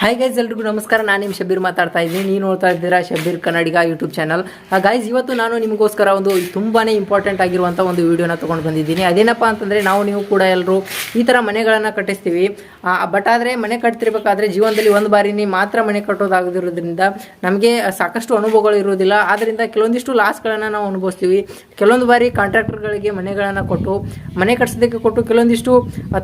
Hi guys ಎಲ್ರಿಗೂ ನಮಸ್ಕಾರ. ನಾನು ನಿಮ್ಮ ಶಬೀರ್ ಮಾತಾಡ್ತಾ ಇದ್ದೀನಿ. ನೀವು ನೋಡ್ತಾ ಇದ್ದೀರಾ Shabbir Kannadiga YouTube channel guys ಇವತ್ತು ನಾನು ನಿಮಗೋಸ್ಕರ ಒಂದು ತುಂಬಾ ಇಂಪಾರ್ಟೆಂಟ್ ಆಗಿರುವಂಥ ಒಂದು ವಿಡಿಯೋನ ತೊಗೊಂಡು ಬಂದಿದ್ದೀನಿ. ಅದೇನಪ್ಪ ಅಂತಂದರೆ, ನಾವು ನೀವು ಕೂಡ ಎಲ್ಲರೂ ಈ ಥರ ಮನೆಗಳನ್ನು ಕಟ್ಟಿಸ್ತೀವಿ. ಬಟ್ ಆದರೆ ಮನೆ ಕಟ್ತಿರ್ಬೇಕಾದ್ರೆ ಜೀವನದಲ್ಲಿ ಒಂದು ಬಾರಿನಿ ಮಾತ್ರ ಮನೆ ಕಟ್ಟೋದಾಗದಿರೋದ್ರಿಂದ ನಮಗೆ ಸಾಕಷ್ಟು ಅನುಭವಗಳು ಇರೋದಿಲ್ಲ ಆದ್ದರಿಂದ ಕೆಲವೊಂದಿಷ್ಟು ಲಾಸ್ಗಳನ್ನು ನಾವು ಅನುಭವಿಸ್ತೀವಿ. ಕೆಲವೊಂದು ಬಾರಿ ಕಾಂಟ್ರಾಕ್ಟರ್ಗಳಿಗೆ ಮನೆಗಳನ್ನು ಕೊಟ್ಟು, ಮನೆ ಕಟ್ಟಿಸೋದಕ್ಕೆ ಕೊಟ್ಟು ಕೆಲವೊಂದಿಷ್ಟು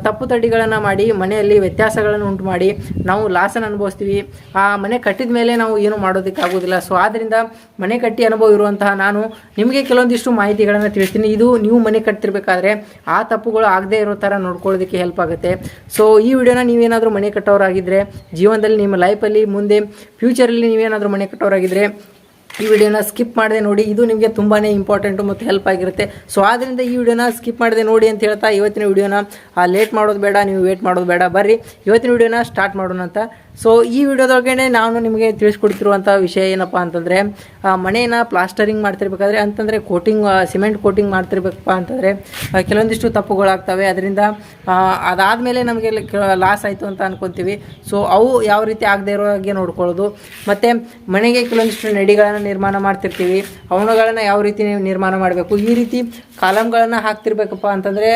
ತಪ್ಪು ತಡಿಗಳನ್ನು ಮಾಡಿ, ಮನೆಯಲ್ಲಿ ವ್ಯತ್ಯಾಸಗಳನ್ನು ಉಂಟು ಮಾಡಿ ನಾವು ಲಾಸನ್ನು ಅನುಭವಿಸ್ತೀವಿ. ಆ ಮನೆ ಕಟ್ಟಿದ ಮೇಲೆ ನಾವು ಏನು ಮಾಡೋದಕ್ಕೆ ಆಗೋದಿಲ್ಲ ಸೊ ಆದ್ದರಿಂದ ಮನೆ ಕಟ್ಟಿ ಅನುಭವ ಇರುವಂತಹ ನಾನು ನಿಮಗೆ ಕೆಲವೊಂದಿಷ್ಟು ಮಾಹಿತಿಗಳನ್ನು ತಿಳಿಸ್ತೀನಿ. ಇದು ನೀವು ಮನೆ ಕಟ್ತಿರ್ಬೇಕಾದ್ರೆ ಆ ತಪ್ಪುಗಳು ಆಗದೇ ಇರೋ ಥರ ನೋಡ್ಕೊಳ್ಳೋದಕ್ಕೆ ಹೆಲ್ಪ್ ಆಗುತ್ತೆ. ಸೊ ಈ ವಿಡಿಯೋನ ನೀವೇನಾದರೂ ಮನೆ ಕಟ್ಟೋರಾಗಿದ್ದರೆ ಜೀವನದಲ್ಲಿ ನಿಮ್ಮ ಲೈಫಲ್ಲಿ ಮುಂದೆ ಫ್ಯೂಚರಲ್ಲಿ ನೀವೇನಾದರೂ ಮನೆ ಕಟ್ಟೋರಾಗಿದ್ದರೆ ಈ ವಿಡಿಯೋನ ಸ್ಕಿಪ್ ಮಾಡದೆ ನೋಡಿ. ಇದು ನಿಮಗೆ ತುಂಬಾ ಇಂಪಾರ್ಟೆಂಟು ಮತ್ತು ಹೆಲ್ಪ್ ಆಗಿರುತ್ತೆ. ಸೊ ಆದ್ದರಿಂದ ಈ ವಿಡಿಯೋನ ಸ್ಕಿಪ್ ಮಾಡದೆ ನೋಡಿ ಅಂತ ಹೇಳ್ತಾ ಇವತ್ತಿನ ವಿಡಿಯೋನ ಲೇಟ್ ಮಾಡೋದು ಬೇಡ, ನೀವು ವೇಟ್ ಮಾಡೋದು ಬೇಡ. ಬರ್ರಿ, ಇವತ್ತಿನ ವಿಡಿಯೋನ ಸ್ಟಾರ್ಟ್ ಮಾಡೋಣ ಅಂತ ಸೊ ಈ ವಿಡಿಯೋದೊಳಗಡೆ ನಾನು ನಿಮಗೆ ತಿಳಿಸ್ಕೊಡ್ತಿರುವಂಥ ವಿಷಯ ಏನಪ್ಪ ಅಂತಂದರೆ ಮನೆಯನ್ನ ಪ್ಲಾಸ್ಟರಿಂಗ್ ಮಾಡ್ತಿರ್ಬೇಕಾದ್ರೆ ಅಂತಂದರೆ ಕೋಟಿಂಗ್ ಸಿಮೆಂಟ್ ಕೋಟಿಂಗ್ ಮಾಡ್ತಿರ್ಬೇಕಪ್ಪ ಅಂತಂದರೆ ಕೆಲವೊಂದಿಷ್ಟು ತಪ್ಪುಗಳಾಗ್ತವೆ. ಅದರಿಂದ ಅದಾದಮೇಲೆ ನಮಗೆ ಲಾಸ್ ಆಯಿತು ಅಂತ ಅನ್ಕೊತೀವಿ. ಸೊ ಅವು ಯಾವ ರೀತಿ ಆಗದೆ ಇರೋ ಹಾಗೆ ನೋಡ್ಕೊಳ್ಳೋದು. ಮತ್ತು ಮನೆಗೆ ಕೆಲವೊಂದಿಷ್ಟು ನಡಿಗಳನ್ನು ನಿರ್ಮಾಣ ಮಾಡ್ತಿರ್ತೀವಿ. ಅವನುಗಳನ್ನು ಯಾವ ರೀತಿ ನಿರ್ಮಾಣ ಮಾಡಬೇಕು? ಈ ರೀತಿ ಕಾಲಮ್ಗಳನ್ನು ಹಾಕ್ತಿರ್ಬೇಕಪ್ಪ ಅಂತಂದರೆ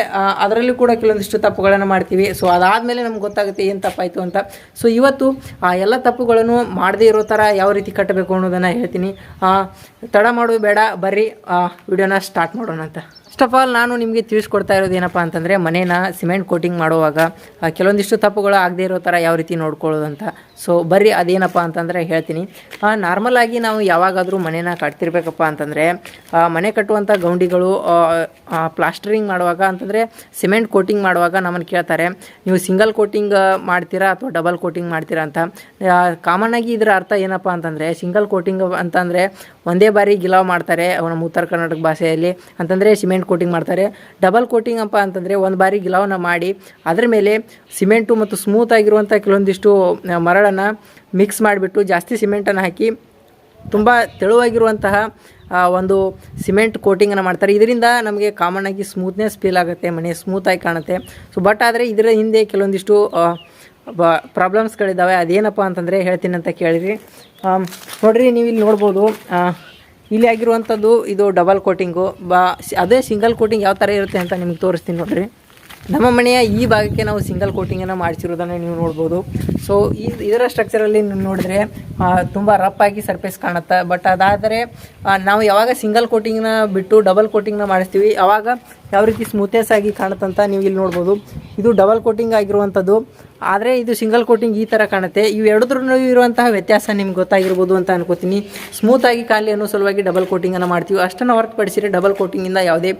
ಅದರಲ್ಲಿ ಕೂಡ ಕೆಲವೊಂದಿಷ್ಟು ತಪ್ಪುಗಳನ್ನು ಮಾಡ್ತೀವಿ. ಸೊ ಅದಾದಮೇಲೆ ನಮ್ಗೆ ಗೊತ್ತಾಗುತ್ತೆ ಏನು ತಪ್ಪಾಯಿತು ಅಂತ. ಸೊ ಇವತ್ತು ಆ ಎಲ್ಲ ತಪ್ಪುಗಳನ್ನು ಮಾಡದೇ ಇರೋ ಥರ ಯಾವ ರೀತಿ ಕಟ್ಟಬೇಕು ಅನ್ನೋದನ್ನು ಹೇಳ್ತೀನಿ. ತಡ ಮಾಡೋದು ಬೇಡ. ಬರ್ರಿ ವಿಡಿಯೋನ ಸ್ಟಾರ್ಟ್ ಮಾಡೋಣ ಅಂತ. ಫಸ್ಟ್ ಆಫ್ ಆಲ್ ನಾನು ನಿಮಗೆ ತಿಳಿಸ್ಕೊಡ್ತಾ ಇರೋದು ಏನಪ್ಪ ಅಂತಂದರೆ, ಮನೇನ ಸಿಮೆಂಟ್ ಕೋಟಿಂಗ್ ಮಾಡುವಾಗ ಕೆಲವೊಂದಿಷ್ಟು ತಪ್ಪುಗಳು ಆಗದೇ ಇರೋ ಥರ ಯಾವ ರೀತಿ ನೋಡ್ಕೊಳ್ಳೋದು ಅಂತ. ಸೊ ಬರ್ರಿ, ಅದೇನಪ್ಪ ಅಂತಂದರೆ ಹೇಳ್ತೀನಿ. ನಾರ್ಮಲಾಗಿ ನಾವು ಯಾವಾಗಾದರೂ ಮನೇನ ಕಟ್ತಿರ್ಬೇಕಪ್ಪ ಅಂತಂದರೆ ಮನೆ ಕಟ್ಟುವಂಥ ಗೌಂಡಿಗಳು ಪ್ಲಾಸ್ಟರಿಂಗ್ ಮಾಡುವಾಗ ಅಂತಂದರೆ ಸಿಮೆಂಟ್ ಕೋಟಿಂಗ್ ಮಾಡುವಾಗ ನಮ್ಮನ್ನು ಕೇಳ್ತಾರೆ, ನೀವು ಸಿಂಗಲ್ ಕೋಟಿಂಗ್ ಮಾಡ್ತೀರಾ ಅಥವಾ ಡಬಲ್ ಕೋಟಿಂಗ್ ಮಾಡ್ತೀರಾ ಅಂತ? ಕಾಮನ್ ಆಗಿ ಇದರ ಅರ್ಥ ಏನಪ್ಪ ಅಂತಂದರೆ ಸಿಂಗಲ್ ಕೋಟಿಂಗ್ ಅಂತಂದರೆ, ಒಂದೇ ಬಾರಿ ಗಿಲಾವ್ ಮಾಡ್ತಾರೆ, ನಮ್ಮ ಉತ್ತರ ಕರ್ನಾಟಕ ಭಾಷೆಯಲ್ಲಿ. ಅಂತಂದರೆ ಸಿಮೆಂಟ್ ಕೋಟಿಂಗ್ ಮಾಡ್ತಾರೆ. ಡಬಲ್ ಕೋಟಿಂಗ್ ಅಪ್ಪ ಅಂತಂದರೆ ಒಂದು ಬಾರಿ ಗಿಲಾವನ್ನ ಮಾಡಿ, ಅದರ ಮೇಲೆ ಸಿಮೆಂಟು ಮತ್ತು ಸ್ಮೂತ್ ಆಗಿರುವಂಥ ಕೆಲವೊಂದಿಷ್ಟು ಮರಳನ್ನು ಮಿಕ್ಸ್ ಮಾಡಿಬಿಟ್ಟು ಜಾಸ್ತಿ ಸಿಮೆಂಟನ್ನು ಹಾಕಿ ತುಂಬ ತೆಳುವಾಗಿರುವಂತಹ ಒಂದು ಸಿಮೆಂಟ್ ಕೋಟಿಂಗನ್ನು ಮಾಡ್ತಾರೆ. ಇದರಿಂದ ನಮಗೆ ಕಾಮನ್ ಆಗಿ ಸ್ಮೂತ್ನೆಸ್ ಫೀಲ್ ಆಗುತ್ತೆ, ಮನೆ ಸ್ಮೂತಾಗಿ ಕಾಣುತ್ತೆ. ಸೊ ಬಟ್ ಆದರೆ ಇದರ ಹಿಂದೆ ಕೆಲವೊಂದಿಷ್ಟು ಬ ಪ್ರಾಬ್ಲಮ್ಸ್ಗಳಿದ್ದಾವೆ ಅದೇನಪ್ಪ ಅಂತಂದರೆ ಹೇಳ್ತೀನಿ ಅಂತ ಕೇಳಿರಿ ನೋಡಿರಿ ನೀವು ಇಲ್ಲಿ ನೋಡ್ಬೋದು ಇಲ್ಲಿ ಆಗಿರುವಂಥದ್ದು ಇದು ಡಬಲ್ ಕೋಟಿಂಗು ಬಾ, ಅದೇ ಸಿಂಗಲ್ ಕೋಟಿಂಗ್ ಯಾವ ಥರ ಇರುತ್ತೆ ಅಂತ ನಿಮ್ಗೆ ತೋರಿಸ್ತೀನಿ ನೋಡಿರಿ. ನಮ್ಮ ಮನೆಯ ಈ ಭಾಗಕ್ಕೆ ನಾವು ಸಿಂಗಲ್ ಕೋಟಿಂಗನ್ನು ಮಾಡಿಸಿರೋದನ್ನು ನೀವು ನೋಡ್ಬೋದು. ಸೊ ಈ ಇದರ ಸ್ಟ್ರಕ್ಚರಲ್ಲಿ ನೀವು ನೋಡಿದ್ರೆ ತುಂಬ ರಫ್ ಆಗಿ ಸರ್ಫೇಸ್ ಕಾಣುತ್ತೆ. ಬಟ್ ಅದಾದರೆ ನಾವು ಯಾವಾಗ ಸಿಂಗಲ್ ಕೋಟಿಂಗ್ನ ಬಿಟ್ಟು ಡಬಲ್ ಕೋಟಿಂಗ್ನ ಮಾಡಿಸ್ತೀವಿ ಆವಾಗ ಯಾವ ರೀತಿ ಸ್ಮೂತ್ನೆಸ್ ಆಗಿ ಕಾಣುತ್ತಂತ ನೀವು ಇಲ್ಲಿ ನೋಡ್ಬೋದು. ಇದು ಡಬಲ್ ಕೋಟಿಂಗ್ ಆಗಿರುವಂಥದ್ದು. ಆದರೆ ಇದು ಸಿಂಗಲ್ ಕೋಟಿಂಗ್ ಈ ಥರ ಕಾಣುತ್ತೆ. ಇವು ಎರಡದ್ರೂ ಇರುವಂತಹ ವ್ಯತ್ಯಾಸ ನಿಮ್ಗೆ ಗೊತ್ತಾಗಿರ್ಬೋದು ಅಂತ ಅನ್ಕೋತೀನಿ. ಸ್ಮೂತಾಗಿ ಖಾಲಿ ಅನ್ನೋ ಸಲುವಾಗಿ ಡಬಲ್ ಕೋಟಿಂಗನ್ನು ಮಾಡ್ತೀವಿ. ಅಷ್ಟನ್ನು ಹೊರತುಪಡಿಸಿದ್ರೆ ಡಬಲ್ ಕೋಟಿಂಗಿಂದ ಯಾವುದೇ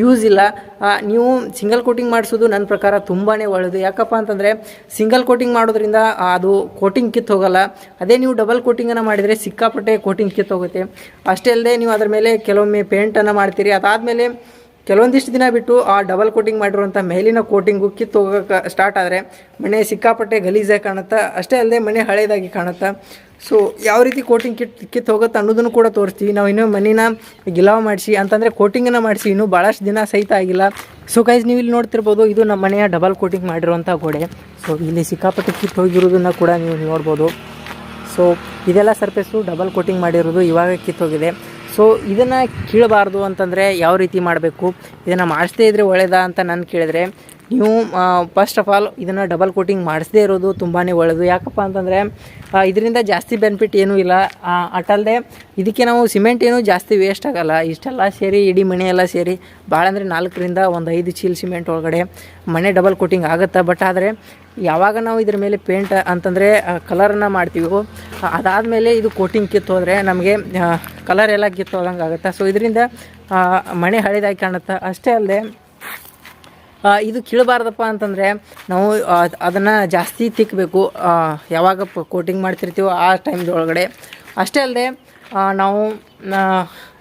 ಯೂಸ್ ಇಲ್ಲ. ನೀವು ಸಿಂಗಲ್ ಕೋಟಿಂಗ್ ಮಾಡಿಸೋದು ನನ್ನ ಪ್ರಕಾರ ತುಂಬಾ ಒಳ್ಳೆಯದು ಯಾಕಪ್ಪ ಅಂತಂದರೆ ಸಿಂಗಲ್ ಕೋಟಿಂಗ್ ಮಾಡೋದ್ರಿಂದ ಅದು ಕೋಟಿಂಗ್ ಕಿತ್ತು ಹೋಗಲ್ಲ. ಅದೇ ನೀವು ಡಬಲ್ ಕೋಟಿಂಗನ್ನು ಮಾಡಿದರೆ ಸಿಕ್ಕಾಪಟ್ಟೆ ಕೋಟಿಂಗ್ ಕಿತ್ತು ಹೋಗುತ್ತೆ. ಅಷ್ಟೇ ಅಲ್ಲದೆ ನೀವು ಅದರ ಮೇಲೆ ಕೆಲವೊಮ್ಮೆ ಪೇಂಟನ್ನು ಮಾಡ್ತೀರಿ. ಅದಾದಮೇಲೆ ಕೆಲವೊಂದಿಷ್ಟು ದಿನ ಬಿಟ್ಟು ಆ ಡಬಲ್ ಕೋಟಿಂಗ್ ಮಾಡಿರುವಂಥ ಮೇಲಿನ ಕೋಟಿಂಗು ಕಿತ್ತು ಹೋಗೋಕೆ ಸ್ಟಾರ್ಟ್ ಆದರೆ ಮನೆ ಸಿಕ್ಕಾಪಟ್ಟೆ ಗಲೀಜಾಗಿ ಕಾಣುತ್ತೆ, ಅಷ್ಟೇ ಅಲ್ಲದೆ ಮನೆ ಹಳೇದಾಗಿ ಕಾಣುತ್ತೆ. ಸೊ ಯಾವ ರೀತಿ ಕೋಟಿಂಗ್ ಕಿಟ್ ಕಿತ್ತು ಹೋಗುತ್ತೆ ಅನ್ನೋದನ್ನು ಕೂಡ ತೋರಿಸ್ತೀವಿ. ನಾವು ಇನ್ನೂ ಮನೆನ ಗಿಲಾವ್ ಮಾಡಿಸಿ, ಅಂತಂದರೆ ಕೋಟಿಂಗನ್ನು ಮಾಡಿಸಿ ಇನ್ನೂ ಭಾಳಷ್ಟು ದಿನ ಸಹಿತ ಆಗಿಲ್ಲ. ಸೊ ಗೈಸ್ ನೀವು ಇಲ್ಲಿ ನೋಡ್ತಿರ್ಬೋದು, ಇದು ನಮ್ಮ ಮನೆಯ ಡಬಲ್ ಕೋಟಿಂಗ್ ಮಾಡಿರುವಂಥ ಗೋಡೆ. ಸೊ ಇಲ್ಲಿ ಸಿಕ್ಕಾಪಟ್ಟೆ ಕಿತ್ತು ಹೋಗಿರೋದನ್ನು ಕೂಡ ನೀವು ನೋಡ್ಬೋದು. ಸೊ ಇದೆಲ್ಲ ಸರ್ಫೇಸು ಡಬಲ್ ಕೋಟಿಂಗ್ ಮಾಡಿರೋದು ಇವಾಗ ಕಿತ್ತೋಗಿದೆ ಸೊ ಇದನ್ನು ಕೀಳಬಾರ್ದು ಅಂತಂದರೆ ಯಾವ ರೀತಿ ಮಾಡಬೇಕು? ಇದನ್ನು ಮಾಡಿಸದೇ ಇದ್ದರೆ ಒಳ್ಳೆಯದಾ ಅಂತ ನಾನು ಕೇಳಿದ್ರೆ, ನೀವು ಫಸ್ಟ್ ಆಫ್ ಆಲ್ ಇದನ್ನು ಡಬಲ್ ಕೋಟಿಂಗ್ ಮಾಡಿಸದೇ ಇರೋದು ತುಂಬಾ ಒಳ್ಳೆಯದು ಯಾಕಪ್ಪ ಅಂತಂದರೆ ಇದರಿಂದ ಜಾಸ್ತಿ ಬೆನಿಫಿಟ್ ಏನೂ ಇಲ್ಲ. ಅಟಲ್ದೆ ಇದಕ್ಕೆ ನಾವು ಸಿಮೆಂಟ್ ಏನೂ ಜಾಸ್ತಿ ವೇಸ್ಟ್ ಆಗೋಲ್ಲ. ಇಷ್ಟೆಲ್ಲ ಸೇರಿ, ಇಡೀ ಮನೆ ಎಲ್ಲ ಸೇರಿ ಭಾಳ ಅಂದರೆ ನಾಲ್ಕರಿಂದ ಒಂದು ಐದು ಚೀಲ್ ಸಿಮೆಂಟ್ ಒಳಗಡೆ ಮನೆ ಡಬಲ್ ಕೋಟಿಂಗ್ ಆಗುತ್ತೆ? ಬಟ್ ಆದರೆ ಯಾವಾಗ ನಾವು ಇದ್ರ ಮೇಲೆ ಪೇಂಟ್ ಅಂತಂದರೆ ಕಲರನ್ನು ಮಾಡ್ತೀವೋ ಅದಾದಮೇಲೆ ಇದು ಕೋಟಿಂಗ್ ಕಿತ್ತೋದ್ರೆ ನಮಗೆ ಕಲರ್ ಎಲ್ಲ ಕಿತ್ತೋದಂಗೆ ಆಗುತ್ತೆ. ಸೊ ಇದರಿಂದ ಮನೆ ಹಳೇದಾಗಿ ಕಾಣುತ್ತೆ. ಅಷ್ಟೇ ಅಲ್ಲದೆ ಇದು ಕೀಳಬಾರ್ದಪ್ಪ ಅಂತಂದರೆ, ನಾವು ಅದನ್ನು ಜಾಸ್ತಿ ತಿಕ್ಕಬೇಕು ಯಾವಾಗ ಕೋಟಿಂಗ್ ಮಾಡ್ತಿರ್ತೀವೋ ಆ ಟೈಮ್ದೊಳಗಡೆ ಅಷ್ಟೇ ಅಲ್ಲದೆ ನಾವು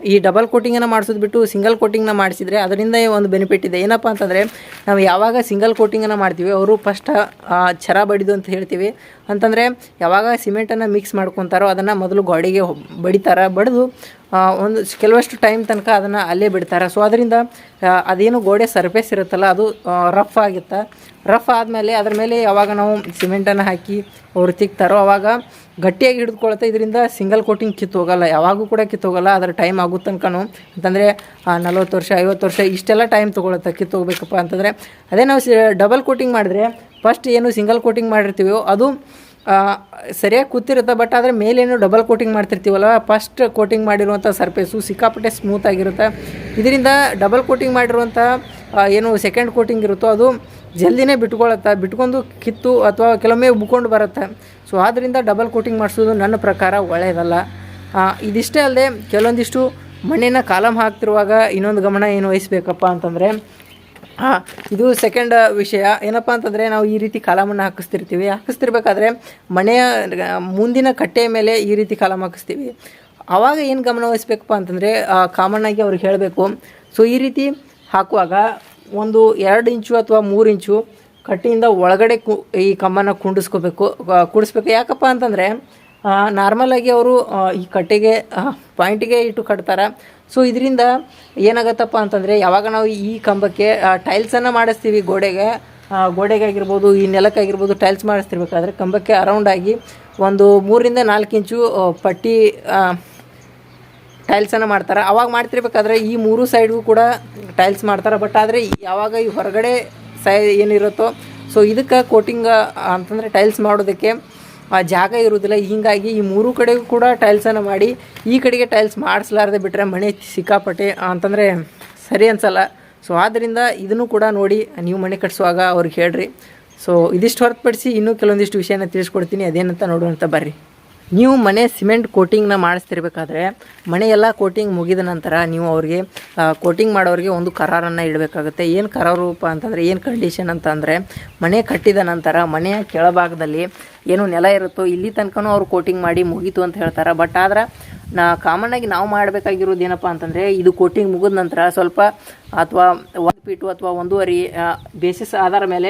ಈ ಡಬಲ್ ಕೋಟಿಂಗನ್ನು ಮಾಡಿಸೋದು ಬಿಟ್ಟು ಸಿಂಗಲ್ ಕೋಟಿಂಗ್ನ ಮಾಡಿಸಿದ್ರೆ ಅದರಿಂದ ಒಂದು ಬೆನಿಫಿಟ್ ಇದೆ. ಏನಪ್ಪ ಅಂತಂದರೆ, ನಾವು ಯಾವಾಗ ಸಿಂಗಲ್ ಕೋಟಿಂಗನ್ನು ಮಾಡ್ತೀವಿ, ಅವರು ಫಸ್ಟ್ ಚರ ಬಡಿದು ಅಂತ ಹೇಳ್ತೀವಿ. ಅಂತಂದರೆ, ಯಾವಾಗ ಸಿಮೆಂಟನ್ನು ಮಿಕ್ಸ್ ಮಾಡ್ಕೊತಾರೋ, ಅದನ್ನು ಮೊದಲು ಗೋಡೆಗೆ ಬಡಿತಾರೆ, ಬಡಿದು ಒಂದು ಕೆಲವಷ್ಟು ಟೈಮ್ ತನಕ ಅದನ್ನು ಅಲ್ಲೇ ಬಿಡ್ತಾರೆ. ಸೊ ಅದರಿಂದ ಅದೇನು ಗೋಡೆ ಸರ್ಫೇಸ್ ಇರುತ್ತಲ್ಲ, ಅದು ರಫ್ ಆಗುತ್ತೆ. ರಫ್ ಆದಮೇಲೆ ಅದ್ರ ಮೇಲೆ ಯಾವಾಗ ನಾವು ಸಿಮೆಂಟನ್ನು ಹಾಕಿ ಅವರು ತಿಕ್ತಾರೋ, ಅವಾಗ ಗಟ್ಟಿಯಾಗಿ ಹಿಡಿದುಕೊಳುತ್ತೆ ಇದರಿಂದ ಸಿಂಗಲ್ ಕೋಟಿಂಗ್ ಕಿತ್ತು ಹೋಗಲ್ಲ ಯಾವಾಗೂ ಕೂಡ ಕಿತ್ತು ಹೋಗಲ್ಲ ಅದರ ಟೈಮ್ ಆಗೋ ತನಕನೂ. ಅಂತಂದರೆ ನಲ್ವತ್ತು ವರ್ಷ, ಐವತ್ತು ವರ್ಷ ಇಷ್ಟೆಲ್ಲ ಟೈಮ್ ತೊಗೊಳುತ್ತೆ ಕಿತ್ತು ಹೋಗ್ಬೇಕಪ್ಪ ಅಂತಂದರೆ, ಅದೇ ನಾವು ಡಬಲ್ ಕೋಟಿಂಗ್ ಮಾಡಿದ್ರೆ ಫಸ್ಟ್ ಏನು ಸಿಂಗಲ್ ಕೋಟಿಂಗ್ ಮಾಡಿರ್ತೀವೋ, ಅದು ಸರಿಯಾಗಿ ಕೂತಿರುತ್ತೆ ಬಟ್ ಆದರೆ ಮೇಲೇನು ಡಬಲ್ ಕೋಟಿಂಗ್ ಮಾಡ್ತಿರ್ತೀವಲ್ಲ ಫಸ್ಟ್ ಕೋಟಿಂಗ್ ಮಾಡಿರುವಂಥ ಸರ್ಫೇಸು ಸಿಕ್ಕಾಪಟ್ಟೆ ಸ್ಮೂತ್ ಆಗಿರುತ್ತೆ. ಇದರಿಂದ ಡಬಲ್ ಕೋಟಿಂಗ್ ಮಾಡಿರುವಂಥ ಏನು ಸೆಕೆಂಡ್ ಕೋಟಿಂಗ್ ಇರುತ್ತೋ, ಅದು ಜಲ್ದಿನೇ ಬಿಟ್ಕೊಳತ್ತೆ. ಬಿಟ್ಕೊಂಡು ಕಿತ್ತು ಅಥವಾ ಕೆಲವೊಮ್ಮೆ ಉಬ್ಕೊಂಡು ಬರುತ್ತೆ. ಸೊ ಆದ್ದರಿಂದ ಡಬಲ್ ಕೋಟಿಂಗ್ ಮಾಡಿಸೋದು ನನ್ನ ಪ್ರಕಾರ ಒಳ್ಳೆಯದಲ್ಲ ಇದಿಷ್ಟೇ ಅಲ್ಲದೆ, ಕೆಲವೊಂದಿಷ್ಟು ಮಣ್ಣಿನ ಕಾಲಮ್ ಹಾಕ್ತಿರುವಾಗ ಇನ್ನೊಂದು ಗಮನ ಏನು ವಹಿಸ್ಬೇಕಪ್ಪ ಅಂತಂದರೆ ಹಾಂ, ಇದು ಸೆಕೆಂಡ್ ವಿಷಯ. ಏನಪ್ಪ ಅಂತಂದರೆ ನಾವು ಈ ರೀತಿ ಕಾಲಮನ್ನು ಹಾಕಿಸ್ತಿರ್ತೀವಿ. ಹಾಕಿಸ್ತಿರ್ಬೇಕಾದ್ರೆ ಮನೆಯ ಮುಂದಿನ ಕಟ್ಟೆಯ ಮೇಲೆ ಈ ರೀತಿ ಕಾಲಮ್ ಹಾಕಿಸ್ತೀವಿ. ಆವಾಗ ಏನು ಗಮನ ವಹಿಸ್ಬೇಕಪ್ಪ ಅಂತಂದರೆ ಕಾಮನ್ ಆಗಿ ಅವ್ರಿಗೆ ಹೇಳಬೇಕು. ಸೊ ಈ ರೀತಿ ಹಾಕುವಾಗ ಒಂದು ಎರಡು ಇಂಚು ಅಥವಾ ಮೂರು ಇಂಚು ಕಟ್ಟಿಯಿಂದ ಒಳಗಡೆ ಈ ಕಮ್ಮನ್ನು ಕುಂಡಿಸ್ಕೋಬೇಕು. ಕೂಡಿಸ್ಬೇಕು. ಯಾಕಪ್ಪ ಅಂತಂದರೆ ನಾರ್ಮಲಾಗಿ ಅವರು ಈ ಕಟ್ಟೆಗೆ ಪಾಯಿಂಟಿಗೆ ಇಟ್ಟು ಕಟ್ತಾರೆ. ಸೊ ಇದರಿಂದ ಏನಾಗತ್ತಪ್ಪ ಅಂತಂದರೆ, ಯಾವಾಗ ನಾವು ಈ ಕಂಬಕ್ಕೆ ಟೈಲ್ಸನ್ನು ಮಾಡಿಸ್ತೀವಿ ಗೋಡೆಗೆ ಗೋಡೆಗೆ ಆಗಿರ್ಬೋದು ಈ ನೆಲಕ್ಕಾಗಿರ್ಬೋದು ಟೈಲ್ಸ್ ಮಾಡಿಸ್ತಿರ್ಬೇಕಾದ್ರೆ ಕಂಬಕ್ಕೆ ಅರೌಂಡಾಗಿ ಒಂದು ಮೂರಿಂದ ನಾಲ್ಕು ಇಂಚು ಪಟ್ಟಿ ಟೈಲ್ಸನ್ನು ಮಾಡ್ತಾರೆ. ಅವಾಗ ಮಾಡ್ತಿರ್ಬೇಕಾದ್ರೆ ಈ ಮೂರು ಸೈಡ್ಗೂ ಕೂಡ ಟೈಲ್ಸ್ ಮಾಡ್ತಾರೆ. ಬಟ್ ಆದರೆ ಯಾವಾಗ ಈ ಹೊರಗಡೆ ಸೈ ಏನಿರುತ್ತೋ ಸೊ ಇದಕ್ಕೆ ಕೋಟಿಂಗ್ ಅಂತಂದರೆ ಟೈಲ್ಸ್ ಮಾಡೋದಕ್ಕೆ ಆ ಜಾಗ ಇರುವುದಿಲ್ಲ. ಹೀಗಾಗಿ ಈ ಮೂರು ಕಡೆಗೂ ಕೂಡ ಟೈಲ್ಸನ್ನು ಮಾಡಿ, ಈ ಕಡೆಗೆ ಟೈಲ್ಸ್ ಮಾಡಿಸ್ಲಾರ್ದೆ ಬಿಟ್ಟರೆ ಮನೆ ಸಿಕ್ಕಾಪಟ್ಟೆ ಅಂತಂದರೆ ಸರಿ ಅನ್ಸಲ್ಲ. ಸೊ ಆದ್ದರಿಂದ ಇದನ್ನು ಕೂಡ ನೋಡಿ ನೀವು ಮನೆ ಕಟ್ಟಿಸುವಾಗ ಅವ್ರಿಗೆ ಹೇಳ್ರಿ. ಸೊ ಇದಿಷ್ಟು ಹೊರತುಪಡಿಸಿ ಇನ್ನೂ ಕೆಲವೊಂದಿಷ್ಟು ವಿಷಯನ ತಿಳಿಸ್ಕೊಡ್ತೀನಿ. ಅದೇನಂತ ನೋಡುವಂತ ಬರ್ರಿ. ನೀವು ಮನೆ ಸಿಮೆಂಟ್ ಕೋಟಿಂಗ್ನ ಮಾಡಿಸ್ತಿರ್ಬೇಕಾದ್ರೆ ಮನೆಯೆಲ್ಲ ಕೋಟಿಂಗ್ ಮುಗಿದ ನಂತರ ನೀವು ಅವ್ರಿಗೆ ಕೋಟಿಂಗ್ ಮಾಡೋರಿಗೆ ಒಂದು ಕರಾರನ್ನು ಇಡಬೇಕಾಗುತ್ತೆ. ಏನು ಕರಾರೂಪ ಅಂತಂದರೆ, ಏನು ಕಂಡೀಷನ್ ಅಂತ ಅಂದರೆ, ಮನೆ ಕಟ್ಟಿದ ನಂತರ ಮನೆಯ ಕೆಳಭಾಗದಲ್ಲಿ ಏನು ನೆಲ ಇರುತ್ತೋ ಇಲ್ಲಿ ತನಕನೂ ಅವ್ರು ಕೋಟಿಂಗ್ ಮಾಡಿ ಮುಗೀತು ಅಂತ ಹೇಳ್ತಾರೆ. ಬಟ್ ಆದ್ರೆ, ನಾ ಕಾಮನ್ನಾಗಿ ನಾವು ಮಾಡಬೇಕಾಗಿರೋದು ಏನಪ್ಪ ಅಂತಂದರೆ, ಇದು ಕೋಟಿಂಗ್ ಮುಗಿದ ನಂತರ ಸ್ವಲ್ಪ, ಅಥವಾ ಫೀಟು ಅಥವಾ ಒಂದೂವರೆ ಬೇಸಿಸ್ ಆಧಾರ ಮೇಲೆ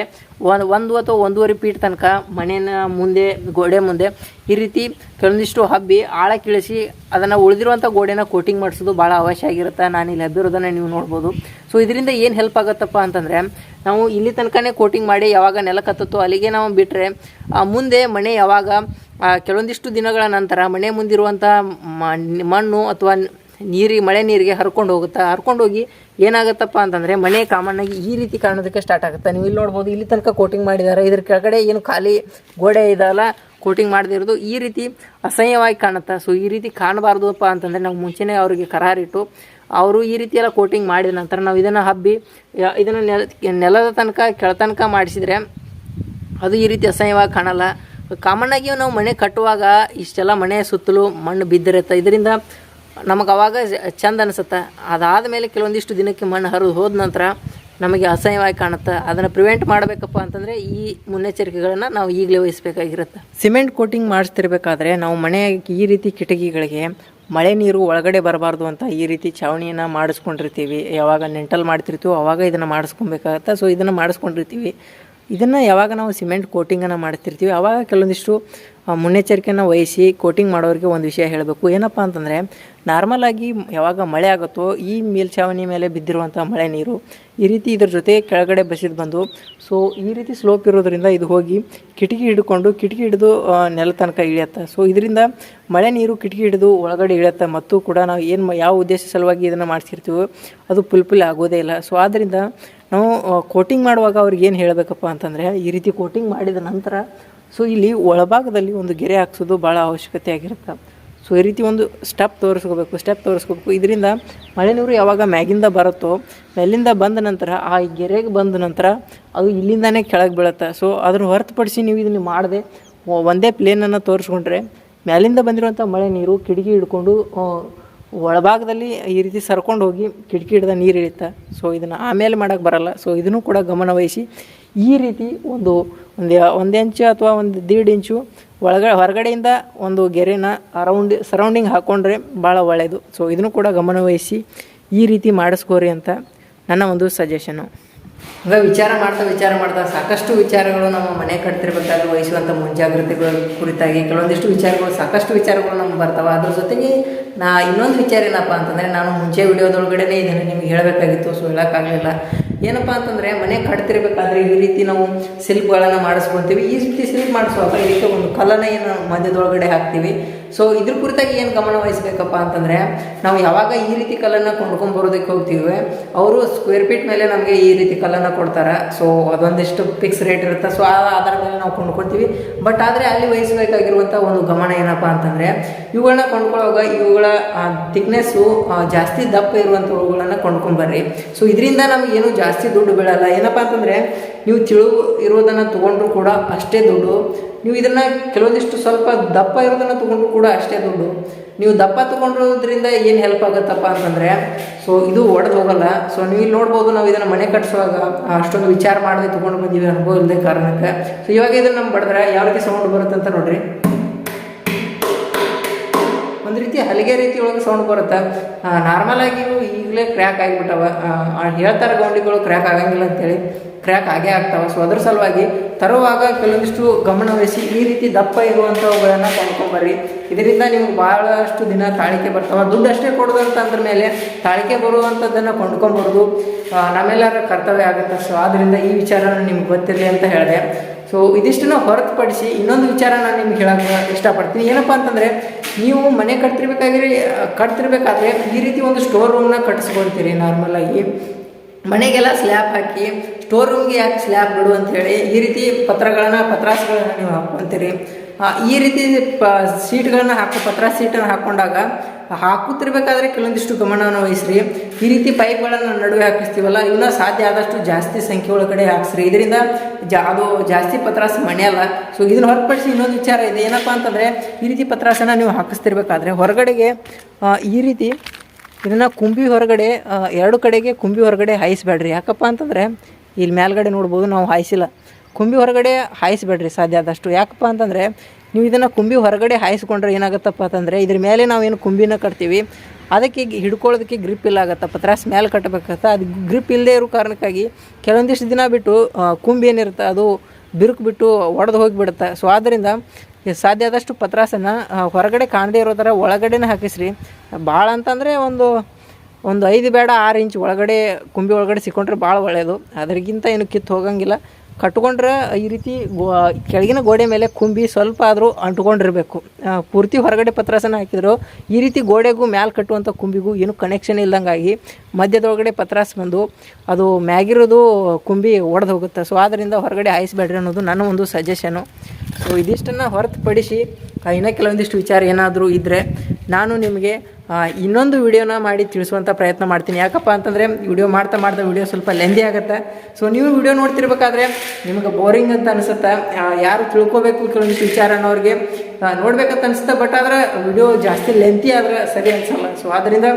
ಒಂದು ಒಂದು ಅಥವಾ ಒಂದೂವರೆ ಫೀಟ್ ತನಕ ಮನೆಯ ಮುಂದೆ, ಗೋಡೆ ಮುಂದೆ ಈ ರೀತಿ ಕೆಲವೊಂದಿಷ್ಟು ಹಬ್ಬಿ ಆಳ ಕೀಳಿಸಿ ಅದನ್ನು ಉಳಿದಿರುವಂಥ ಗೋಡೆನ ಕೋಟಿಂಗ್ ಮಾಡಿಸೋದು ಭಾಳ ಅವಶ್ಯ ಆಗಿರುತ್ತೆ. ನಾನು ಇಲ್ಲಿ ಹಬ್ಬಿರೋದನ್ನು ನೀವು ನೋಡ್ಬೋದು. ಸೊ ಇದರಿಂದ ಏನು ಹೆಲ್ಪ್ ಆಗುತ್ತಪ್ಪ ಅಂತಂದರೆ, ನಾವು ಇಲ್ಲಿ ತನಕನೇ ಕೋಟಿಂಗ್ ಮಾಡಿ ಯಾವಾಗ ನೆಲ ಅಲ್ಲಿಗೆ ನಾವು ಬಿಟ್ಟರೆ ಮುಂದೆ ಮನೆ ಯಾವಾಗ ಕೆಲವೊಂದಿಷ್ಟು ದಿನಗಳ ನಂತರ ಮನೆ ಮುಂದಿರುವಂಥ ಮಣ್ಣು ಅಥವಾ ನೀರಿಗೆ ಮಳೆ ನೀರಿಗೆ ಹರ್ಕೊಂಡು ಹೋಗುತ್ತೆ, ಹರ್ಕೊಂಡು ಹೋಗಿ ಏನಾಗುತ್ತಪ್ಪ ಅಂತಂದರೆ ಮನೆ ಕಾಮನ್ನಾಗಿ ಈ ರೀತಿ ಕಾಣೋದಕ್ಕೆ ಸ್ಟಾರ್ಟ್ ಆಗುತ್ತೆ. ನೀವು ಇಲ್ಲಿ ನೋಡ್ಬೋದು, ಇಲ್ಲಿ ತನಕ ಕೋಟಿಂಗ್ ಮಾಡಿದ್ದಾರೆ. ಇದ್ರ ಕೆಳಗಡೆ ಏನು ಖಾಲಿ ಗೋಡೆ ಇದಲ್ಲ ಕೋಟಿಂಗ್ ಮಾಡದಿರೋದು ಈ ರೀತಿ ಅಸಹ್ಯವಾಗಿ ಕಾಣುತ್ತೆ. ಸೊ ಈ ರೀತಿ ಕಾಣಬಾರ್ದಪ್ಪ ಅಂತಂದರೆ ನಾವು ಮುಂಚೆನೇ ಅವರಿಗೆ ಕರಾರಿಟ್ಟು ಅವರು ಈ ರೀತಿ ಎಲ್ಲ ಕೋಟಿಂಗ್ ಮಾಡಿದ ನಂತರ ನಾವು ಇದನ್ನು ಹಬ್ಬಿ ಇದನ್ನ ಇದನ್ನು ನೆಲ, ನೆಲದ ತನಕ ಕೆಳತನಕ ಮಾಡಿಸಿದರೆ ಅದು ಈ ರೀತಿ ಅಸಹ್ಯವಾಗಿ ಕಾಣಲ್ಲ. ಕಾಮನ್ನಾಗಿ ನಾವು ಮನೆ ಕಟ್ಟುವಾಗ ಇಷ್ಟೆಲ್ಲ ಮನೆ ಸುತ್ತಲೂ ಮಣ್ಣು ಬಿದ್ದಿರುತ್ತೆ. ಇದರಿಂದ ನಮಗೆ ಅವಾಗ ಚಂದ ಅನಿಸುತ್ತೆ. ಅದಾದ ಮೇಲೆ ಕೆಲವೊಂದಿಷ್ಟು ದಿನಕ್ಕೆ ಮಣ್ಣು ಹರಿದು ಹೋದ ನಂತರ ನಮಗೆ ಅಸಹ್ಯವಾಗಿ ಕಾಣುತ್ತೆ. ಅದನ್ನು ಪ್ರಿವೆಂಟ್ ಮಾಡಬೇಕಪ್ಪ ಅಂತಂದರೆ ಈ ಮುನ್ನೆಚ್ಚರಿಕೆಗಳನ್ನು ನಾವು ಈಗಲೇ ವಹಿಸಬೇಕಾಗಿರುತ್ತೆ. ಸಿಮೆಂಟ್ ಕೋಟಿಂಗ್ ಮಾಡಿಸ್ತಿರ್ಬೇಕಾದ್ರೆ ನಾವು ಮನೆ ಈ ರೀತಿ ಕಿಟಕಿಗಳಿಗೆ ಮಳೆ ನೀರು ಒಳಗಡೆ ಬರಬಾರ್ದು ಅಂತ ಈ ರೀತಿ ಛಾವಣಿಯನ್ನು ಮಾಡಿಸ್ಕೊಂಡಿರ್ತೀವಿ. ಯಾವಾಗ ನೆಂಟಲ್ ಮಾಡ್ತಿರ್ತೀವೋ ಅವಾಗ ಇದನ್ನು ಮಾಡಿಸ್ಕೊಬೇಕಾಗತ್ತೆ. ಸೊ ಇದನ್ನು ಮಾಡಿಸ್ಕೊಂಡಿರ್ತೀವಿ. ಇದನ್ನು ಯಾವಾಗ ನಾವು ಸಿಮೆಂಟ್ ಕೋಟಿಂಗನ್ನು ಮಾಡ್ತಿರ್ತೀವಿ ಆವಾಗ ಕೆಲವೊಂದಿಷ್ಟು ಮುನ್ನೆಚ್ಚರಿಕೆಯನ್ನು ವಹಿಸಿ ಕೋಟಿಂಗ್ ಮಾಡೋರಿಗೆ ಒಂದು ವಿಷಯ ಹೇಳಬೇಕು. ಏನಪ್ಪ ಅಂತಂದರೆ ನಾರ್ಮಲಾಗಿ ಯಾವಾಗ ಮಳೆ ಆಗುತ್ತೋ, ಈ ಮೇಲ್ಛಾವಣಿ ಮೇಲೆ ಬಿದ್ದಿರುವಂಥ ಮಳೆ ನೀರು ಈ ರೀತಿ ಇದ್ರ ಜೊತೆ ಕೆಳಗಡೆ ಬಸಿದು ಬಂದು, ಸೊ ಈ ರೀತಿ ಸ್ಲೋಪ್ ಇರೋದರಿಂದ ಇದು ಹೋಗಿ ಕಿಟಕಿ ಹಿಡ್ಕೊಂಡು ಕಿಟಕಿ ಹಿಡಿದು ನೆಲ ತನಕ ಇಳಿಯತ್ತೆ. ಸೊ ಇದರಿಂದ ಮಳೆ ನೀರು ಕಿಟಕಿ ಹಿಡಿದು ಒಳಗಡೆ ಇಳಿಯತ್ತೆ ಮತ್ತು ಕೂಡ ನಾವು ಏನು ಯಾವ ಉದ್ದೇಶ ಸಲುವಾಗಿ ಇದನ್ನು ಮಾಡಿಸಿರ್ತೀವೋ ಅದು ಪುಲ್ಪುಲ್ ಆಗೋದೇ ಇಲ್ಲ. ಸೊ ಆದ್ದರಿಂದ ನಾವು ಕೋಟಿಂಗ್ ಮಾಡುವಾಗ ಅವ್ರಿಗೆ ಏನು ಹೇಳಬೇಕಪ್ಪ ಅಂತಂದರೆ, ಈ ರೀತಿ ಕೋಟಿಂಗ್ ಮಾಡಿದ ನಂತರ ಸೊ ಇಲ್ಲಿ ಒಳಭಾಗದಲ್ಲಿ ಒಂದು ಗೆರೆ ಹಾಕ್ಸೋದು ಭಾಳ ಅವಶ್ಯಕತೆ ಆಗಿರುತ್ತೆ. ಸೊ ಈ ರೀತಿ ಒಂದು ಸ್ಟೆಪ್ ತೋರಿಸ್ಕೋಬೇಕು ಸ್ಟೆಪ್ ತೋರಿಸ್ಕೋಬೇಕು. ಇದರಿಂದ ಮಳೆ ನೀರು ಯಾವಾಗ ಮ್ಯಾಗಿಂದ ಬರುತ್ತೋ, ಮೇಲಿಂದ ಬಂದ ನಂತರ ಆ ಗೆರೆಗೆ ಬಂದ ನಂತರ ಅದು ಇಲ್ಲಿಂದನೇ ಕೆಳಗೆ ಬೀಳುತ್ತೆ. ಸೊ ಅದನ್ನು ಹೊರತುಪಡಿಸಿ ನೀವು ಇದನ್ನು ಮಾಡದೆ, ಒಂದೇ ಪ್ಲೇನನ್ನು ತೋರಿಸ್ಕೊಂಡ್ರೆ, ಮೇಲಿಂದ ಬಂದಿರುವಂಥ ಮಳೆ ನೀರು ಕಿಟಕಿ ಹಿಡ್ಕೊಂಡು ಒಳಭಾಗದಲ್ಲಿ ಈ ರೀತಿ ಸರ್ಕೊಂಡು ಹೋಗಿ ಕಿಟಕಿ ಹಿಡ್ದ ನೀರು ಇಳಿತಾ ಸೊ ಇದನ್ನು ಆಮೇಲೆ ಮಾಡೋಕ್ಕೆ ಬರಲ್ಲ. ಸೊ ಇದನ್ನು ಕೂಡ ಗಮನವಹಿಸಿ ಈ ರೀತಿ ಒಂದು ಒಂದು ಒಂದು ಇಂಚು ಅಥವಾ ಒಂದು ದೀಡ್ ಇಂಚು ಒಳಗಡೆ ಹೊರಗಡೆಯಿಂದ ಒಂದು ಗೆರೆನ ಅರೌಂಡ್ ಸರೌಂಡಿಂಗ್ ಹಾಕ್ಕೊಂಡ್ರೆ ಭಾಳ ಒಳ್ಳೆಯದು ಸೊ ಇದನ್ನು ಕೂಡ ಗಮನವಹಿಸಿ ಈ ರೀತಿ ಮಾಡಿಸ್ಕೋರಿ ಅಂತ ನನ್ನ ಒಂದು ಸಜೆಷನು ಹಂಗೆ ವಿಚಾರ ಮಾಡ್ತಾ ವಿಚಾರ ಮಾಡ್ತಾ ಸಾಕಷ್ಟು ವಿಚಾರಗಳು ನಮ್ಮ ಮನೆ ಕಟ್ತಿರ್ಬೇಕಾದ್ರೆ ವಹಿಸುವಂಥ ಮುಂಜಾಗ್ರತೆಗಳ ಕುರಿತಾಗಿ, ಕೆಲವೊಂದಿಷ್ಟು ವಿಚಾರಗಳು ಸಾಕಷ್ಟು ವಿಚಾರಗಳು ನಮ್ಗೆ ಬರ್ತಾವೆ. ಅದ್ರ ಜೊತೆಗೆ ನಾ ಇನ್ನೊಂದು ವಿಚಾರ ಏನಪ್ಪ ಅಂತಂದರೆ, ನಾನು ಮುಂಚೆ ವಿಡಿಯೋದೊಳಗಡೆ ಇದನ್ನು ನಿಮ್ಗೆ ಹೇಳಬೇಕಾಗಿತ್ತು ಸೊ ಹೇಳೋಕ್ಕಾಗಲಿಲ್ಲ. ಏನಪ್ಪ ಅಂತಂದರೆ, ಮನೆ ಕಟ್ತಿರ್ಬೇಕಾದ್ರೆ ಈ ರೀತಿ ನಾವು ಸಿಲ್ಕ್ಗಳನ್ನು ಮಾಡಿಸ್ಕೊಳ್ತೀವಿ ಈ ರೀತಿ ಸಿಲ್ಕ್ ಮಾಡಿಸುವಾಗ ಇದಕ್ಕೆ ಒಂದು ಕಲನೆಯನ್ನು ಮಧ್ಯದೊಳಗಡೆ ಹಾಕ್ತೀವಿ. ಸೊ ಇದ್ರ ಕುರಿತಾಗಿ ಏನು ಗಮನ ವಹಿಸಬೇಕಪ್ಪ ಅಂತಂದರೆ, ನಾವು ಯಾವಾಗ ಈ ರೀತಿ ಕಲ್ಲನ್ನು ಕೊಂಡ್ಕೊಂಬರೋದಕ್ಕೆ ಹೋಗ್ತೀವಿ, ಅವರು ಸ್ಕ್ವೇರ್ ಫೀಟ್ ಮೇಲೆ ನಮಗೆ ಈ ರೀತಿ ಕಲ್ಲನ್ನು ಕೊಡ್ತಾರೆ. ಸೊ ಅದೊಂದಿಷ್ಟು ಫಿಕ್ಸ್ ರೇಟ್ ಇರುತ್ತೆ. ಸೊ ಆ ಆಧಾರದ ಮೇಲೆ ನಾವು ಕೊಂಡ್ಕೊಳ್ತೀವಿ. ಬಟ್ ಆದರೆ ಅಲ್ಲಿ ವಹಿಸಬೇಕಾಗಿರುವಂಥ ಒಂದು ಗಮನ ಏನಪ್ಪ ಅಂತಂದರೆ ಇವುಗಳನ್ನ ಕೊಂಡ್ಕೊಳ್ಳುವಾಗ ಇವುಗಳ ಥಿಕ್ನೆಸ್ಸು ಜಾಸ್ತಿ ದಪ್ಪ ಇರುವಂಥವುಗಳನ್ನ ಕೊಂಡ್ಕೊಂಬರ್ರಿ ಸೊ ಇದರಿಂದ ನಮಗೇನು ಜಾಸ್ತಿ ದುಡ್ಡು ಬೀಳಲ್ಲ. ಏನಪ್ಪ ಅಂತಂದರೆ, ನೀವು ತಿಳು ಇರೋದನ್ನು ತೊಗೊಂಡ್ರು ಕೂಡ ಅಷ್ಟೇ ದುಡ್ಡು ನೀವು ಇದನ್ನು ಕೆಲವೊಂದಿಷ್ಟು ಸ್ವಲ್ಪ ದಪ್ಪ ಇರೋದನ್ನು ತೊಗೊಂಡ್ರು ಕೂಡ ಅಷ್ಟೇ ದುಡ್ಡು. ನೀವು ದಪ್ಪ ತೊಗೊಂಡಿರೋದ್ರಿಂದ ಏನು ಹೆಲ್ಪ್ ಆಗುತ್ತಪ್ಪ ಅಂತಂದರೆ ಸೊ ಇದು ಒಡೆದು ಹೋಗಲ್ಲ. ಸೊ ನೀವು ಇಲ್ಲಿ ನೋಡ್ಬೋದು ನಾವು ಇದನ್ನು ಮನೆ ಕಟ್ಟಿಸುವಾಗ ಅಷ್ಟೊಂದು ವಿಚಾರ ಮಾಡದೆ ತೊಗೊಂಡು ಬಂದೀವಿ ಅನುಭವ ಇಲ್ಲದೆ ಕಾರಣಕ್ಕೆ. ಸೊ ಇವಾಗ ಇದನ್ನು ನಮ್ಮ ಬಡಿದ್ರೆ ಯಾವ ರೀತಿ ಸೌಂಡ್ ಬರುತ್ತೆ ಅಂತ ನೋಡ್ರಿ. ಒಂದು ರೀತಿ ಹಲಿಗೆ ರೀತಿ ಒಳಗೆ ಸೌಂಡ್ ಬರುತ್ತೆ ನಾರ್ಮಲ್ ಆಗಿ ಈಗಲೇ ಕ್ರ್ಯಾಕ್ ಆಗಿಬಿಟ್ಟವ. ಹೇಳ್ತಾರೆ ಗೌಂಡಿಗಳು ಕ್ರ್ಯಾಕ್ ಆಗಂಗಿಲ್ಲ ಅಂತೇಳಿ. ಕ್ರ್ಯಾಕ್ ಆಗೇ ಆಗ್ತಾವೆ. ಸೊ ಅದ್ರ ಸಲುವಾಗಿ ತರುವಾಗ ಕೆಲವೊಂದಿಷ್ಟು ಗಮನವಹಿಸಿ ಈ ರೀತಿ ದಪ್ಪ ಇರುವಂಥವುಗಳನ್ನು ಕೊಂಡ್ಕೊಂಬರ್ರಿ ಇದರಿಂದ ನಿಮ್ಗೆ ಭಾಳಷ್ಟು ದಿನ ತಾಳಿಕೆ ಬರ್ತಾವೆ. ದುಡ್ಡು ಅಷ್ಟೇ ಕೊಡೋದು ಅಂತ ಅಂದ್ರ ಮೇಲೆ ತಾಳಿಕೆ ಬರುವಂಥದ್ದನ್ನು ಕೊಂಡ್ಕೊಂಬರೋದು ನಮ್ಮೆಲ್ಲರ ಕರ್ತವ್ಯ ಆಗುತ್ತೆ. ಸೊ ಆದ್ದರಿಂದ ಈ ವಿಚಾರನ ನಿಮ್ಗೆ ಗೊತ್ತಿರಲಿ ಅಂತ ಹೇಳಿದೆ. ಸೊ ಇದಿಷ್ಟನ್ನು ಹೊರತುಪಡಿಸಿ ಇನ್ನೊಂದು ವಿಚಾರ ನಾನು ನಿಮ್ಗೆ ಹೇಳಕ್ಕೆ ಇಷ್ಟಪಡ್ತೀನಿ. ಏನಪ್ಪ ಅಂತಂದರೆ, ನೀವು ಮನೆ ಕಟ್ತಿರ್ಬೇಕಾಗಿರಿ, ಕಟ್ತಿರ್ಬೇಕಾದ್ರೆ ಈ ರೀತಿ ಒಂದು ಸ್ಟೋರ್ ರೂಮ್ನ ಕಟ್ಟಿಸ್ಕೊಳ್ತೀರಿ ನಾರ್ಮಲಾಗಿ ಮನೆಗೆಲ್ಲ ಸ್ಲ್ಯಾಬ್ ಹಾಕಿ ಸ್ಟೋರ್ ರೂಮ್ಗೆ ಯಾಕೆ ಸ್ಲ್ಯಾಬ್ ಬಿಡು ಅಂತೇಳಿ ಈ ರೀತಿ ಪತ್ರಗಳನ್ನು, ಪತ್ರಾಸಗಳನ್ನು ನೀವು ಹಾಕ್ಕೊಂತೀರಿ ಈ ರೀತಿ ಪ ಸೀಟ್ಗಳನ್ನು ಹಾಕೋ, ಪತ್ರ ಸೀಟನ್ನು ಹಾಕ್ಕೊಂಡಾಗ ಹಾಕುತ್ತಿರ್ಬೇಕಾದ್ರೆ ಕೆಲವೊಂದಿಷ್ಟು ಗಮನವನ್ನು ವಹಿಸ್ರಿ. ಈ ರೀತಿ ಪೈಪ್ಗಳನ್ನು ನಡುವೆ ಹಾಕಿಸ್ತೀವಲ್ಲ ಇವನ್ನ ಸಾಧ್ಯ ಆದಷ್ಟು ಜಾಸ್ತಿ ಸಂಖ್ಯೆ ಒಳಗಡೆ ಹಾಕ್ಸ್ರಿ. ಇದರಿಂದ ಜಾ, ಅದು ಜಾಸ್ತಿ ಪತ್ರಾಸ ಮನೆಯಲ್ಲ ಸೊ ಇದನ್ನ ಹೊರತುಪಡಿಸಿ ಇನ್ನೊಂದು ವಿಚಾರ ಇದೆ. ಏನಪ್ಪ ಅಂತಂದರೆ, ಈ ರೀತಿ ಪತ್ರಾಸನ ನೀವು ಹಾಕಿಸ್ತಿರ್ಬೇಕಾದ್ರೆ ಹೊರಗಡೆಗೆ ಈ ರೀತಿ ಇದನ್ನು ಕುಂಬಿ ಹೊರಗಡೆ ಎರಡು ಕಡೆಗೆ ಕುಂಬಿ ಹೊರಗಡೆ ಹಾಯಿಸ್ಬೇಡ್ರಿ. ಯಾಕಪ್ಪ ಅಂತಂದರೆ ಇಲ್ಲಿ ಮೇಲ್ಗಡೆ ನೋಡ್ಬೋದು ನಾವು ಹಾಯಿಸಿಲ್ಲ. ಕುಂಬಿ ಹೊರಗಡೆ ಹಾಯಿಸ್ಬೇಡ್ರಿ, ಸಾಧ್ಯ ಆದಷ್ಟು. ಯಾಕಪ್ಪ ಅಂತಂದರೆ, ನೀವು ಇದನ್ನು ಕುಂಬಿ ಹೊರಗಡೆ ಹಾಯಿಸ್ಕೊಂಡ್ರೆ ಏನಾಗುತ್ತಪ್ಪ ಅಂತಂದರೆ, ಇದ್ರ ಮೇಲೆ ನಾವೇನು ಕುಂಬಿನ ಕಟ್ತೀವಿ, ಅದಕ್ಕೆ ಹಿಡ್ಕೊಳ್ಳೋದಕ್ಕೆ ಗ್ರಿಪ್ ಇಲ್ಲ ಆಗತ್ತೆ ತ್ರಾಸ್ ಮೇಲೆ ಕಟ್ಟಬೇಕಾಗತ್ತೆ ಅದು ಗ್ರಿಪ್ ಇಲ್ಲದೆ ಇರೋ ಕಾರಣಕ್ಕಾಗಿ ಕೆಲವೊಂದಿಷ್ಟು ದಿನ ಬಿಟ್ಟು ಕುಂಬಿ ಏನಿರುತ್ತೆ, ಅದು ಬಿರುಕು ಬಿಟ್ಟು ಒಡೆದು ಹೋಗಿಬಿಡುತ್ತೆ. ಸೊ ಆದ್ದರಿಂದ ಸಾಧ್ಯ ಆದಷ್ಟು ಪತ್ರಾಸನ್ನು ಹೊರಗಡೆ ಕಾಣದೇ ಇರೋ ಥರ ಒಳಗಡೆನೇ ಹಾಕಿಸ್ರಿ. ಭಾಳ ಅಂತಂದರೆ ಒಂದು ಒಂದು ಐದು ಬೇಡ ಆರು ಇಂಚ್ ಒಳಗಡೆ ಕುಂಬಿ ಒಳಗಡೆ ಸಿಕ್ಕೊಂಡ್ರೆ ಭಾಳ ಒಳ್ಳೆಯದು ಅದರಿಗಿಂತ ಏನು ಕಿತ್ತು ಹೋಗಂಗಿಲ್ಲ. ಕಟ್ಕೊಂಡ್ರೆ ಈ ರೀತಿ ಕೆಳಗಿನ ಗೋಡೆ ಮೇಲೆ ಕುಂಬಿ ಸ್ವಲ್ಪ ಆದರೂ ಅಂಟ್ಕೊಂಡಿರಬೇಕು. ಪೂರ್ತಿ ಹೊರಗಡೆ ಪತ್ರಾಸನ ಹಾಕಿದ್ರು, ಈ ರೀತಿ ಗೋಡೆಗೂ ಮ್ಯಾಲೆ ಕಟ್ಟುವಂಥ ಕುಂಬಿಗೂ ಏನು ಕನೆಕ್ಷನ್ ಇಲ್ದಂಗಾಗಿ ಮಧ್ಯದೊಳಗಡೆ ಪತ್ರಾಸ ಬಂದು ಅದು ಮ್ಯಾಗಿರೋದು ಕುಂಬಿ ಒಡೆದು ಹೋಗುತ್ತೆ. ಸೊ ಆದ್ದರಿಂದ ಹೊರಗಡೆ ಹಾಯಿಸ್ಬೇಡ್ರಿ ಅನ್ನೋದು ನನ್ನ ಒಂದು ಸಜೆಷನು ಸೊ ಇದಿಷ್ಟನ್ನು ಹೊರತುಪಡಿಸಿ ಇನ್ನೂ ಕೆಲವೊಂದಿಷ್ಟು ವಿಚಾರ ಏನಾದರೂ ಇದ್ದರೆ ನಾನು ನಿಮಗೆ ಇನ್ನೊಂದು ವಿಡಿಯೋನ ಮಾಡಿ ತಿಳಿಸುವಂಥ ಪ್ರಯತ್ನ ಮಾಡ್ತೀನಿ. ಯಾಕಪ್ಪ ಅಂತಂದರೆ, ವಿಡಿಯೋ ಮಾಡ್ತಾ ಮಾಡ್ತಾ ವಿಡಿಯೋ ಸ್ವಲ್ಪ ಲೆಂದಿ ಆಗುತ್ತೆ. ಸೊ ನೀವು ವಿಡಿಯೋ ನೋಡ್ತಿರ್ಬೇಕಾದ್ರೆ ನಿಮಗೆ ಬೋರಿಂಗ್ ಅಂತ ಅನಿಸುತ್ತೆ. ಯಾರು ತಿಳ್ಕೋಬೇಕು ಕೆಲವೊಂದಿಷ್ಟು ವಿಚಾರ ಅನ್ನೋರಿಗೆ ನೋಡ್ಬೇಕಂತ ಅನಿಸುತ್ತೆ ಬಟ್ ಆದ್ರೆ ವಿಡಿಯೋ ಜಾಸ್ತಿ ಲೆಂತಿ ಆದ್ರೆ ಸರಿ ಅನ್ಸಲ್ಲ. ಸೊ ಆದ್ದರಿಂದ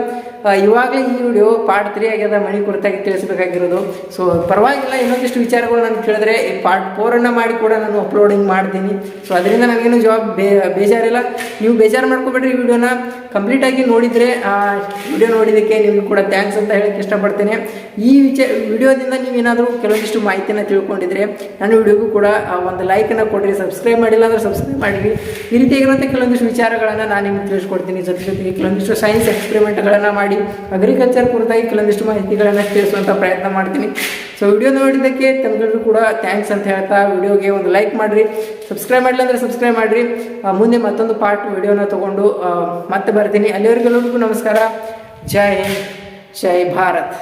ಇವಾಗಲೇ ಈ ವಿಡಿಯೋ ಪಾರ್ಟ್ ತ್ರೀ ಆಗ್ಯದ, ಮಣಿ ಕುರಿತಾಗಿ ತಿಳಿಸಬೇಕಾಗಿರೋದು. ಸೊ ಪರವಾಗಿಲ್ಲ, ಇನ್ನೊಂದಿಷ್ಟು ವಿಚಾರಗಳು ನಾನು ಕೇಳಿದ್ರೆ, ಈ ಪಾರ್ಟ್ ಫೋರನ್ನು ಮಾಡಿ ಕೂಡ ನಾನು ಅಪ್ಲೋಡಿಂಗ್ ಮಾಡ್ತೀನಿ. ಸೊ ಅದರಿಂದ ನನಗೇನು ಜಾಬ್ ಬೇಜಾರಿಲ್ಲ. ನೀವು ಬೇಜಾರು ಮಾಡ್ಕೋಬೇಡ್ರಿ ಈ ವಿಡಿಯೋನ ಕಂಪ್ಲೀಟಾಗಿ ನೋಡಿದರೆ ವಿಡಿಯೋ ನೋಡಿದ್ದಕ್ಕೆ ನಿಮ್ಗೆ ಕೂಡ ಥ್ಯಾಂಕ್ಸ್ ಅಂತ ಹೇಳಕ್ಕೆ ಇಷ್ಟಪಡ್ತೇನೆ. ಈ ವಿಚಾರ ವಿಡಿಯೋದಿಂದ ನೀವೇನಾದರೂ ಕೆಲವೊಂದಿಷ್ಟು ಮಾಹಿತಿಯನ್ನು ತಿಳ್ಕೊಂಡಿದ್ರೆ, ನನ್ನ ವಿಡಿಯೋಗೂ ಕೂಡ ಒಂದು ಲೈಕನ್ನು ಕೊಡಿರಿ ಸಬ್ಸ್ಕ್ರೈಬ್ ಮಾಡಿಲ್ಲ ಅಂದರೆ ಸಬ್ಸ್ಕ್ರೈಬ್ ಮಾಡಿರಿ. ಈ ರೀತಿಯಾಗಿರುವಂಥ ಕೆಲವೊಂದಿಷ್ಟು ವಿಚಾರಗಳನ್ನು ನಾನು ನಿಮಗೆ ತಿಳಿಸ್ಕೊಡ್ತೀನಿ. ಜೊತೆ ಜೊತೆಗೆ ಕೆಲವೊಂದಿಷ್ಟು ಸೈನ್ಸ್ ಎಕ್ಸ್ಪೆರಿಮೆಂಟ್ಗಳನ್ನು ಮಾಡಿ ಅಗ್ರಿಕಲ್ಚರ್ ಕುರಿತಾಗಿ ಕೆಲವೊಂದಿಷ್ಟು ಮಾಹಿತಿಗಳನ್ನು ತಿಳಿಸುವಂಥ ಪ್ರಯತ್ನ ಮಾಡ್ತೀನಿ. ಸೊ ವಿಡಿಯೋ ನೋಡಿದ್ದಕ್ಕೆ ತಮಗೆಲ್ಲರೂ ಕೂಡ ಥ್ಯಾಂಕ್ಸ್ ಅಂತ ಹೇಳ್ತಾ ವಿಡಿಯೋಗೆ ಒಂದು ಲೈಕ್ ಮಾಡಿರಿ. ಸಬ್ಸ್ಕ್ರೈಬ್ ಮಾಡಿಲ್ಲ ಅಂದರೆ ಸಬ್ಸ್ಕ್ರೈಬ್ ಮಾಡಿರಿ. ಮುಂದೆ ಮತ್ತೊಂದು ಪಾರ್ಟ್ ವಿಡಿಯೋನ ತೊಗೊಂಡು ಮತ್ತೆ ಬರ್ತೀನಿ. ಅಲ್ಲಿವರೆಗೆಲ್ಲರಿಗೂ ನಮಸ್ಕಾರ. ಜೈ ಜೈ ಭಾರತ್.